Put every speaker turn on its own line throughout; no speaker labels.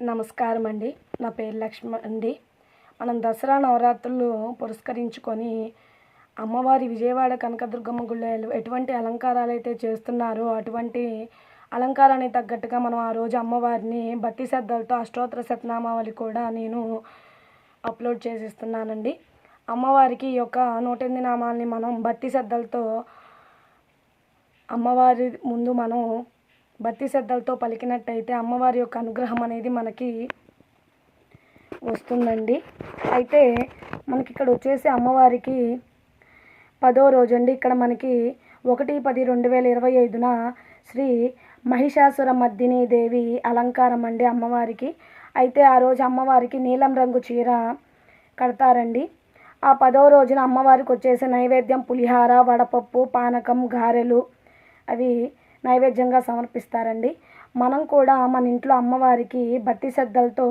నమస్కారం అండి నా పేరు లక్ష్మి అండి. మనం దసరా నవరాత్రులు పురస్కరించుకొని అమ్మవారి విజయవాడ కనకదుర్గమ్మ గుళ్ళో ఎటువంటి అలంకారాలు అయితే చేస్తున్నారో అటువంటి అలంకారానికి తగ్గట్టుగా మనం ఆ రోజు అమ్మవారిని భక్తి శ్రద్ధలతో అష్టోత్తర శతనామావళి కూడా నేను అప్లోడ్ చేసిస్తున్నానండి. అమ్మవారికి ఈ యొక్క నూట ఎనిమిది నామాలని మనం భక్తి శ్రద్ధలతో అమ్మవారి ముందు మనం భక్తి శ్రద్ధలతో పలికినట్టయితే అమ్మవారి యొక్క అనుగ్రహం అనేది మనకి వస్తుందండి. అయితే మనకి ఇక్కడ వచ్చేసి అమ్మవారికి పదో రోజు అండి ఇక్కడ మనకి ఒకటి పది రెండు వేల ఇరవై ఐదున శ్రీ మహిషాసుర మద్దిని దేవి అలంకారం అండి అమ్మవారికి. అయితే ఆ రోజు అమ్మవారికి నీలం రంగు చీర కడతారండి. ఆ పదో రోజున అమ్మవారికి వచ్చేసి నైవేద్యం పులిహార వడపప్పు పానకం గారెలు అవి నైవేద్యంగా సమర్పిస్తారండి. మనం కూడా మన ఇంట్లో అమ్మవారికి భక్తి శ్రద్ధలతో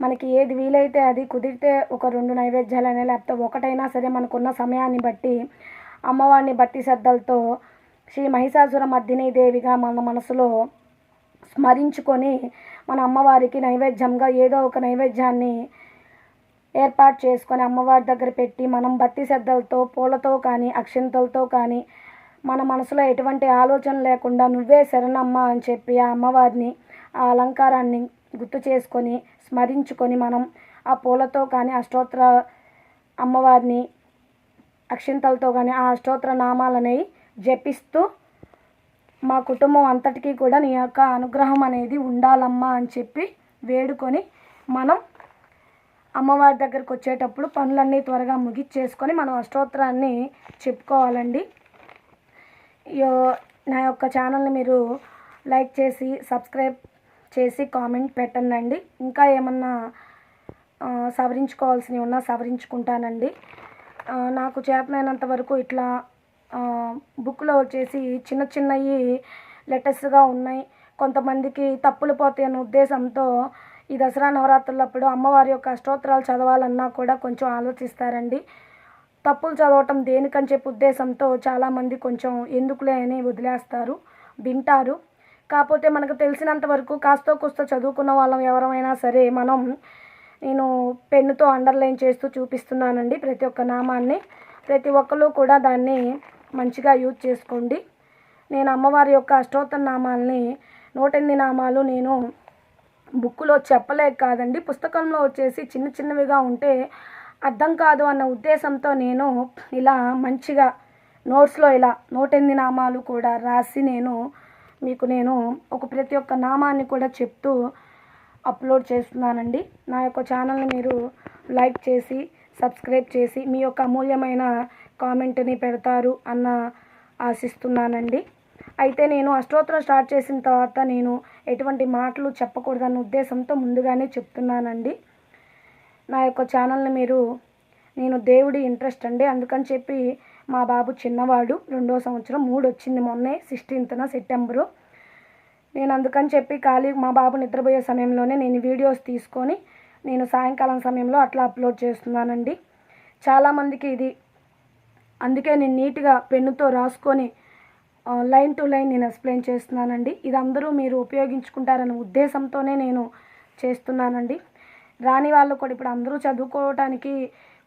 మనకి ఏది వీలైతే అది కుదిరితే ఒక రెండు నైవేద్యాలైనా లేకపోతే ఒకటైనా సరే మనకున్న సమయాన్ని బట్టి అమ్మవారిని భక్తి శ్రద్ధలతో శ్రీ మహిషాసుర మర్దిని దేవిగా మన మనసులో స్మరించుకొని మన అమ్మవారికి నైవేద్యంగా ఏదో ఒక నైవేద్యాన్ని ఏర్పాటు చేసుకొని అమ్మవారి దగ్గర పెట్టి మనం భక్తి శ్రద్ధలతో పూలతో కానీ అక్షింతలతో కానీ మన మనసులో ఎటువంటి ఆలోచన లేకుండా నువ్వే శరణమ్మ అని చెప్పి ఆ అమ్మవారిని ఆ అలంకారాన్ని గుర్తు చేసుకొని స్మరించుకొని మనం ఆ పూలతో కానీ అష్టోత్తర అమ్మవారిని అక్షింతలతో కానీ ఆ అష్టోత్తర నామాలనేవి జపిస్తూ మా కుటుంబం అంతటికీ కూడా నీ యొక్క అనుగ్రహం అనేది ఉండాలమ్మా అని చెప్పి వేడుకొని మనం అమ్మవారి దగ్గరకు వచ్చేటప్పుడు పనులన్నీ త్వరగా ముగిచ్చేసుకొని మనం అష్టోత్తరాన్ని చెప్పుకోవాలండి. యో- నా యొక్క ఛానల్ని మీరు లైక్ చేసి సబ్స్క్రైబ్ చేసి కామెంట్ పెట్టండి ఇంకా ఏమన్నా సవరించుకోవాల్సినవి ఉన్నా సవరించుకుంటానండి. నాకు చేతనైనంత వరకు ఇట్లా బుక్లో వచ్చేసి చిన్న చిన్నవి లెటర్స్గా ఉన్నాయి. కొంతమందికి తప్పులు పోతాయి అనే ఉద్దేశంతో ఈ దసరా నవరాత్రులప్పుడు అమ్మవారి యొక్క అష్టోత్తరాలు చదవాలన్నా కూడా కొంచెం ఆలోచిస్తారండి. తప్పులు చదవటం దేనికని చెప్పి ఉద్దేశంతో చాలామంది కొంచెం ఎందుకులే అని వదిలేస్తారు వింటారు. కాకపోతే మనకు తెలిసినంత వరకు కాస్తో కూస్తో చదువుకున్న వాళ్ళం ఎవరమైనా సరే మనం నేను పెన్నుతో అండర్లైన్ చేస్తూ చూపిస్తున్నానండి ప్రతి ఒక్క నామాన్ని. ప్రతి ఒక్కరు కూడా దాన్ని మంచిగా యూజ్ చేసుకోండి. నేను అమ్మవారి యొక్క అష్టోత్తర నామాల్ని నూట ఎనిమిది నామాలు నేను బుక్కులో చెప్పలేక కాదండి పుస్తకంలో వచ్చేసి చిన్న చిన్నవిగా ఉంటే అర్థం కాదు అన్న ఉద్దేశంతో నేను ఇలా మంచిగా నోట్స్లో ఇలా నూటెనిమిది నామాలు కూడా రాసి నేను మీకు నేను ఒక ప్రతి ఒక్క నామాన్ని కూడా చెప్తూ అప్లోడ్ చేస్తున్నానండి. నా యొక్క ఛానల్ని మీరు లైక్ చేసి సబ్స్క్రైబ్ చేసి మీ యొక్క అమూల్యమైన కామెంట్ని పెడతారు అన్న ఆశిస్తున్నానండి. అయితే నేను అష్టోత్తరం స్టార్ట్ చేసిన తర్వాత నేను ఎటువంటి మాటలు చెప్పకూడదన్న ఉద్దేశంతో ముందుగానే చెప్తున్నానండి. నా యొక్క ఛానల్ని మీరు నేను దేవుడి ఇంట్రెస్ట్ అండి. అందుకని చెప్పి మా బాబు చిన్నవాడు రెండో సంవత్సరం మూడు వచ్చింది మొన్నే సిక్స్టీన్త్న సెప్టెంబరు. నేను అందుకని చెప్పి ఖాళీ మా బాబు నిద్రపోయే సమయంలోనే నేను వీడియోస్ తీసుకొని నేను సాయంకాలం సమయంలో అట్లా అప్లోడ్ చేస్తున్నానండి. చాలామందికి ఇది అందుకే నేను నీట్గా పెన్నుతో రాసుకొని లైన్ టు లైన్ నేను ఎక్స్ప్లెయిన్ చేస్తున్నానండి. ఇది అందరూ మీరు ఉపయోగించుకుంటారనే ఉద్దేశంతోనే నేను చేస్తున్నానండి. రాని వాళ్ళు కూడా ఇప్పుడు అందరూ చదువుకోవటానికి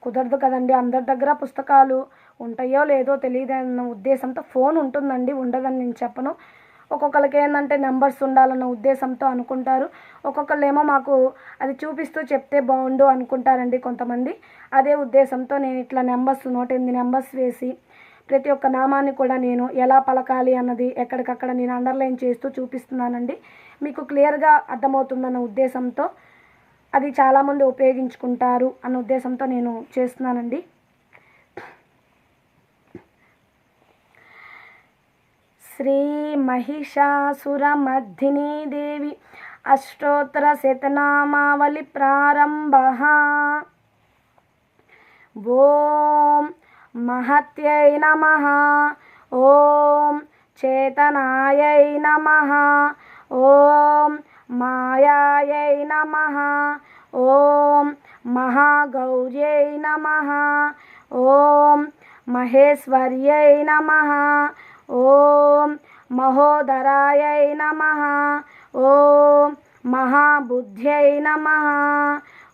కుదరదు కదండి. అందరి దగ్గర పుస్తకాలు ఉంటాయో లేదో తెలియదు అన్న ఉద్దేశంతో ఫోన్ ఉంటుందండి ఉండదని నేను చెప్పను. ఒక్కొక్కరికి ఏంటంటే నెంబర్స్ ఉండాలన్న ఉద్దేశంతో అనుకుంటారు. ఒక్కొక్కళ్ళు ఏమో మాకు అది చూపిస్తూ చెప్తే బాగుండు అనుకుంటారండి కొంతమంది. అదే ఉద్దేశంతో నేను ఇట్లా నెంబర్స్ నూట ఎనిమిది నెంబర్స్ వేసి ప్రతి ఒక్క నామాన్ని కూడా నేను ఎలా పలకాలి అన్నది ఎక్కడికక్కడ నేను అండర్లైన్ చేస్తూ చూపిస్తున్నానండి. మీకు క్లియర్గా అర్థమవుతుందన్న ఉద్దేశంతో అది చాలామంది ఉపయోగించుకుంటారు అన్న ఉద్దేశంతో నేను చేస్తున్నానండి. శ్రీ మహిషాసురమర్దినీ దేవి అష్టోత్తర శతనామావళి ప్రారంభ. ఓం మహత్యై నమ. ఓం చేతనాయై నమ. ఓం మాయాయై నమ ఓం మహాగౌర్యై నమ ఓం మహేశ్వర్యై నమ ఓం మహోదరాయై నమ ఓం మహాబుద్ధ్యై నమ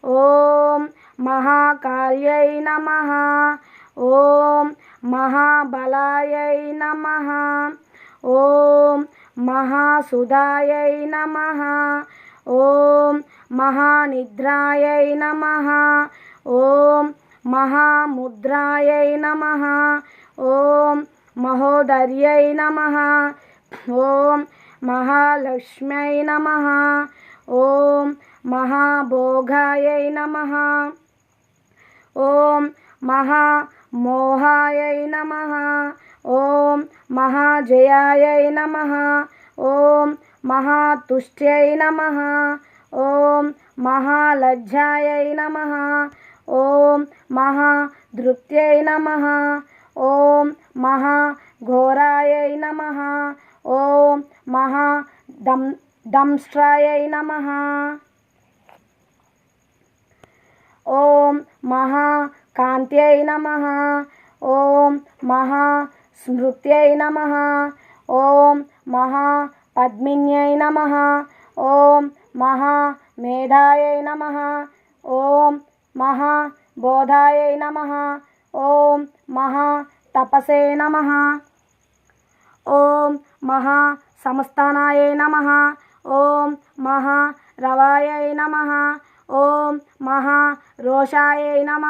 ఓం మహాకాళ్యై నమ ఓం మహాబలాయై నమ ఓం మహాసుధాయై నమ. ఓం మహానిద్రాయై నమ. ఓం మహాముద్రాయై నమ. ఓం మహోదర్యై నమ. ఓం మహాలక్ష్మ్యై నమ. ఓం మహాభోగాయై నమ. ఓం మహామోహాయై నమ. ఓం మహాజయాయై నమ ఓం మహాతుష్ట్యై నమ ఓం మహాలజ్జాయై నమ ఓం మహాధృత్యై నమ ఓం మహాఘోరాయై నమ ఓం మహా దం దంష్ట్రాయై నమ ఓం మహాకాంత్యై నమ ఓం మహాస్మృత్యై నమ ఓం మహాపద్మిన్యై నమ ఓం మహామేధాయై నమ ఓం మహాబోధాయై నమ ఓం మహాతపసే నమ ఓం మహా సమస్తానాయై నమ ఓం మహా రవాయై నమ ఓం మహా రోషాయై నమ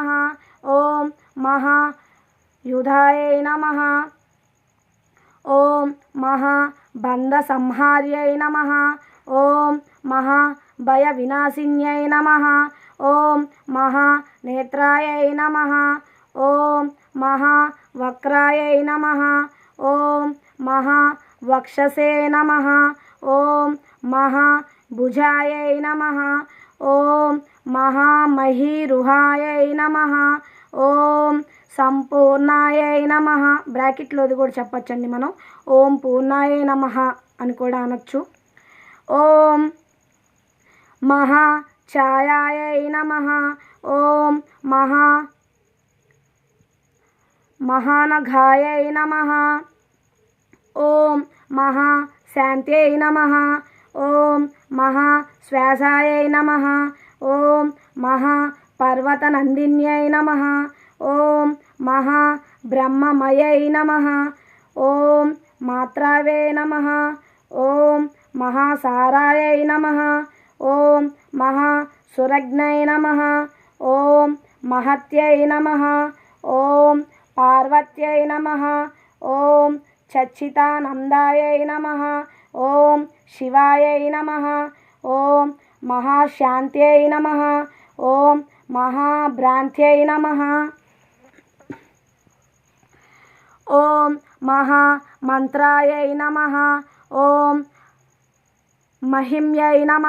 ఓం మహా యుధాయై నమ ఓం మహా బంధ సంహార్యై నమ ఓం మహా భయ వినాశిన్యై నమ ఓం మహా నేత్రాయై నమ ఓం మహా వక్రాయై నమ ఓం సంపూర్ణాయ నమ. బ్రాకెట్లోది కూడా చెప్పచ్చండి మనం. ఓం పూర్ణాయ నమ అని కూడా అనొచ్చు. ఓం మహా ఛాయాయ నమ. ఓం మహా మహానఘాయై నమ. ఓం మహా శాంత్యై నమ. ఓం మహా శ్వాసాయై నమ. ఓం మహా పర్వతనందిన్యై నమ ఓం మహా బ్రహ్మమయై నమ ఓం మాత్రావే నమ ఓం మహాసారాయై నమ ఓం మహాసురజ్ఞై నమ ఓం మహత్యై నమ ఓం పార్వత్యై నమ ఓం చచ్చితానందాయై నమ ఓం శివాయై నమ ఓం మహాశాంత్యై నమ ఓం మహాభ్రాంత్యై నమ ఓం మహామంత్రాయై నమ ఓం మహిమ్యై నమ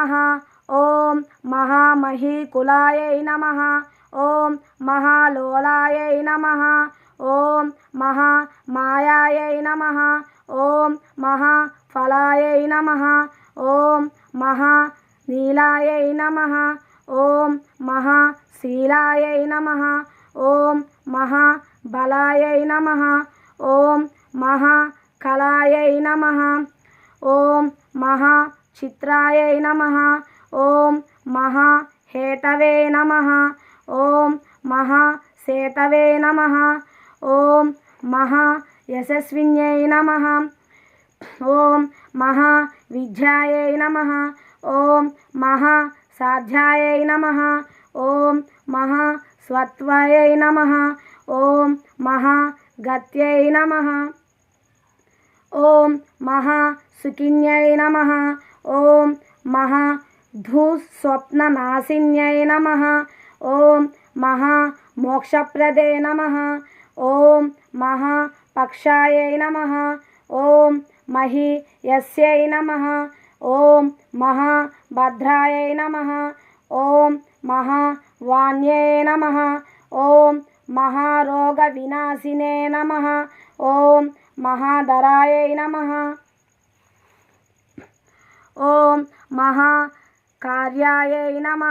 ఓం మహామహీకులాయై నమ ఓం మహాలోలాయై నమ ఓం మహామాయాయై నమ ఓం మహాఫలాయై నమ ఓం మహానీలాయై నమ ఓం మహాశీలాయై నమ ఓం మహాబలాయై నమ ఓం మహాకళాయై నమ ఓం మహాచిత్రాయై నమ ఓం మహాహేతవే నమ ఓం మహాసేతవే నమ ఓం మహాయశస్విన్యై నమ ఓం మహావిద్యాయై నమ ఓం మహాసాధ్యాయై నమ ఓం మహాస్వత్వాయై నమ ఓం మహాగత్యై నమ ఓం మహాసుఖిన్యై నమ ఓం మహాధూస్వప్ననాశిన్యై నమ ఓం మహామోక్షప్రదే నమ ఓం మహాపక్షాయై నమ ఓం మహీయస్యై నమ ఓం మహాభద్రాయై నమ ఓం మహావాణ్యే నమ. ఓం మహారోగవినాశినే నమ. ఓం మహాధరాయ నమ. ఓం మహా కార్యాయ నమ.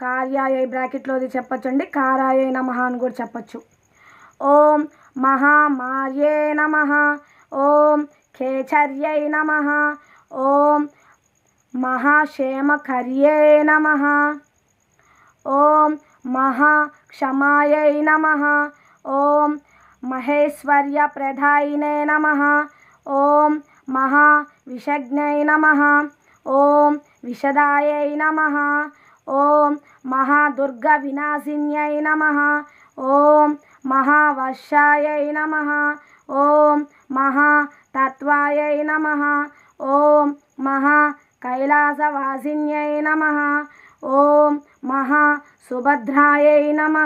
కార్యాయ బ్రాకెట్లోది చెప్పచ్చండి. కారాయ నమ అని కూడా చెప్పచ్చు. ఓం మహామార్యే నమ. ఓం కేచర్యై నమ. ఓం మహాక్షేమకర్యే నమ. ఓం మహాక్షమాయై నమ ఓం మహేశ్వర్యప్రదాయినే నమ ఓం మహావిషజ్ఞై నమ ఓం విషదాయై నమ ఓం మహాదుర్గవినాశిన్యై నమ ఓం మహావర్షాయై నమ ఓం మహాతత్వాయై నమ ఓం మహా కైలాసవాసిన్యై నమ ఓం మహా సుభద్రాయై నమ.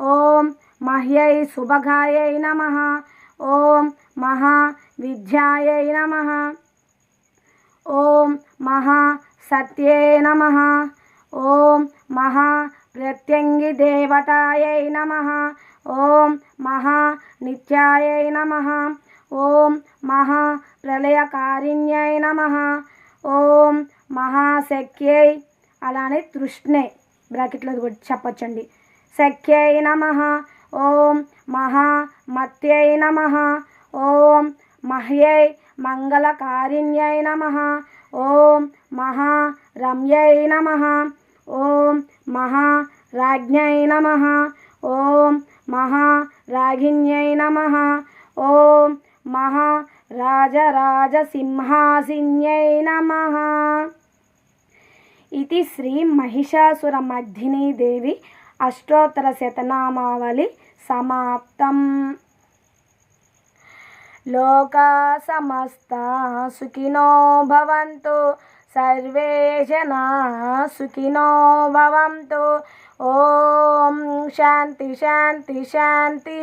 ఓం మహ్యై సుభగాయై నమ. ఓం మహా విద్యాయై నమ. ఓం మహా సత్యే నమ. ఓం మహా ప్రత్యంగి దేవతాయై నమ. ఓం మహా నిత్యాయై నమ. ఓం మహా ప్రళయకారిణ్యై నమ. ఓం మహాశక్యై అలానే తృష్ణే బ్రాకెట్లో కూడా చెప్పచ్చండి. శక్యై నమ ఓం మహామత్యై నమ ఓం మహ్యై మంగళకారిణ్యై నమ ఓం మహా రమ్యై నమ ఓం మహా రాజ్ఞై నమ ఓం మహా రాగిణ్యై నమ ఓం మహా రాజరాజసింహాసిన్యై నమ. ఇది శ్రీ మహిషాసురమర్ధినీ దేవి అష్టోత్తర శతనామావళి సమాప్తం. లోకా సమస్త సుఖినో భవంతు సర్వే జనా సుఖినో భవంతు. ఓం శాంతి శాంతి శాంతి.